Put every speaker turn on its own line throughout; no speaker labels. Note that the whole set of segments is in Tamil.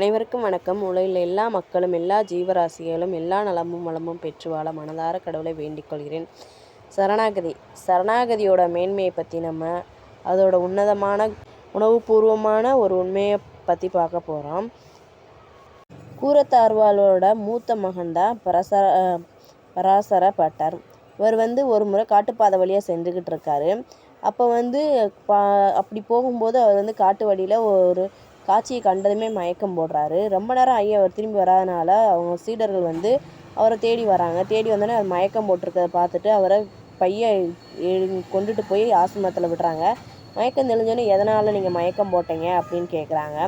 அனைவருக்கும் வணக்கம். உலகில் எல்லா மக்களும் எல்லா ஜீவராசிகளும் எல்லா நலமும் வளமும் பெற்று வாழ மனதார கடவுளை வேண்டிக் கொள்கிறேன். சரணாகதி. சரணாகதியோட மேன்மையை பற்றி நம்ம அதோட உன்னதமான உணவுபூர்வமான ஒரு உண்மையை பற்றி பார்க்க போகிறோம் கூரத்தாழ்வாளோட மூத்த மகன் தான் பரசர பராசர இவர் வந்து ஒரு முறை காட்டுப்பாதை வழியாக சென்றுக்கிட்டு இருக்காரு. அப்போ வந்து பா அப்படி போகும்போது அவர் வந்து காட்டு வழியில் ஒரு காட்சியை கண்டதுமே மயக்கம் போடுறாரு. ரொம்ப நேரம் ஐயா அவர் திரும்பி வராதனால அவங்க சீடர்கள் வந்து அவரை தேடி வராங்க. தேடி வந்தோடனே அவர் மயக்கம் போட்டிருக்கிறத பார்த்துட்டு அவரை பைய எழு- கொண்டுட்டு போய் ஆசிரமத்தில் விடுறாங்க. மயக்கம் தெளிஞ்சோடனே எதனால் நீங்கள் மயக்கம் போட்டீங்க? அப்படின்னு கேட்குறாங்க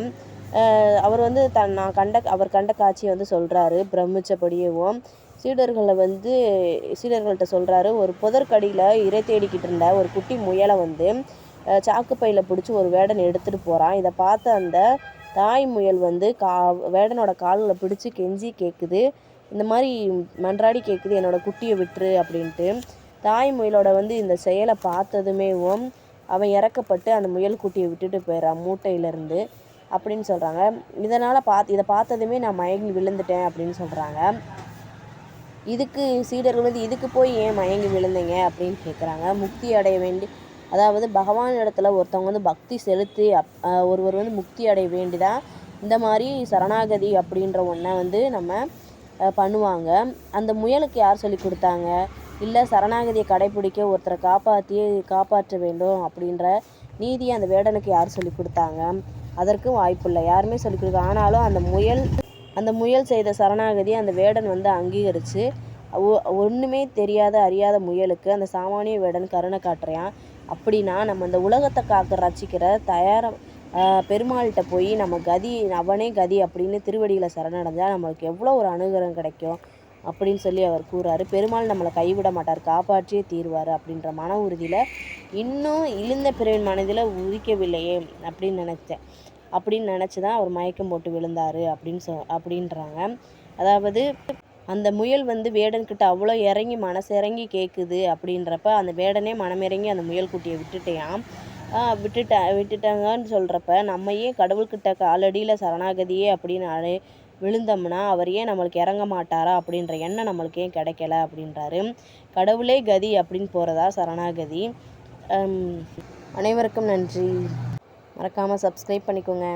அவர் வந்து தன் நான் கண்ட அவர் கண்ட காட்சியை வந்து சொல்கிறாரு பிரமிச்சபடியேவும் சீடர்களை வந்து சீடர்கள்ட்ட சொல்கிறாரு ஒரு புதற்கடியில் இறை தேடிக்கிட்டு இருந்த ஒரு குட்டி முயலை வந்து சாக்கு சாக்குப்பையில் பிடிச்சி ஒரு வேடன் எடுத்துகிட்டு போகிறான் இதை பார்த்த அந்த தாய் முயல் வந்து கா வேடனோட காலில் பிடிச்சி கெஞ்சி கேட்குது இந்த மாதிரி மன்றாடி கேட்குது என்னோட குட்டியை விட்டுரு அப்படின்ட்டு. தாய் முயலோட வந்து இந்த செயலை பார்த்ததுமேவும் அவன் இறக்கப்பட்டு அந்த முயல் குட்டியை விட்டுட்டு போயிடறான் மூட்டையிலேருந்து அப்படின்னு சொல்கிறாங்க இதனால் பார்த்து இதை பார்த்ததுமே நான் மயங்கி விழுந்துட்டேன் அப்படின்னு சொல்கிறாங்க இதுக்கு சீடர்கள் வந்து இதுக்கு போய் ஏன் மயங்கி விழுந்தீங்க? அப்படின்னு கேட்குறாங்க முக்தி அடைய வேண்டி அதாவது பகவான் இடத்துல ஒருத்தவங்க வந்து பக்தி செலுத்தி அப் ஒருவர் வந்து முக்தி அடைய வேண்டிதான் இந்த மாதிரி சரணாகதி அப்படின்ற ஒன்றை வந்து நம்ம பண்ணுவாங்க. அந்த முயலுக்கு யார் சொல்லி கொடுத்தாங்க? இல்லை சரணாகதியை கடைப்பிடிக்க ஒருத்தரை காப்பாற்றி காப்பாற்ற வேண்டும் அப்படின்ற நீதியை அந்த வேடனுக்கு யார் சொல்லி கொடுத்தாங்க? அதற்கும் வாய்ப்பில்லை யாருமே சொல்லி கொடுக்க ஆனாலும் அந்த முயல் அந்த முயல் செய்த சரணாகதி அந்த வேடன் வந்து அங்கீகரித்து ஒன்றுமே தெரியாத அறியாத முயலுக்கு அந்த சாமானிய வேடன் கருணை காட்டுறான். அப்படின்னா நம்ம இந்த உலகத்தை காக்க ரசிக்கிற தயார பெருமாள்கிட்ட போய் நம்ம கதி அவனே கதி அப்படின்னு திருவடியில் சரணடைஞ்சால் நம்மளுக்கு எவ்வளோ ஒரு அனுகிரகம் கிடைக்கும் அப்படின்னு சொல்லி அவர் கூறாரு. பெருமாள் நம்மளை கைவிட மாட்டார் காப்பாற்றியே தீர்வார் அப்படின்ற மன உறுதியில் இன்னும் இழுந்த பிறவின் மனதில் உதிக்கவில்லையே அப்படின்னு நினச்சேன் அப்படின்னு நினச்சி தான் அவர் மயக்கம் போட்டு விழுந்தார் அப்படின்னு சொ அப்படின்றாங்க. அதாவது அந்த முயல் வந்து வேடன்கிட்ட அவ்வளோ இறங்கி மனசிறங்கி கேட்குது அப்படின்றப்ப அந்த வேடனே மனமிறங்கி அந்த முயல் குட்டியை விட்டுட்டேயாம் விட்டுட்ட விட்டுட்டாங்கன்னு சொல்கிறப்ப நம்ம ஏன் கடவுள்கிட்ட காலடியில் சரணாகதியே அப்படின்னு அழை விழுந்தோம்னா அவர் ஏன் நம்மளுக்கு இறங்க மாட்டாரா அப்படின்ற எண்ணம் நம்மளுக்கு ஏன் கிடைக்கல அப்படின்றாரு. கடவுளே கதி அப்படின்னு போகிறதா சரணாகதி. அனைவருக்கும் நன்றி. மறக்காமல் சப்ஸ்கிரைப் பண்ணிக்கோங்க.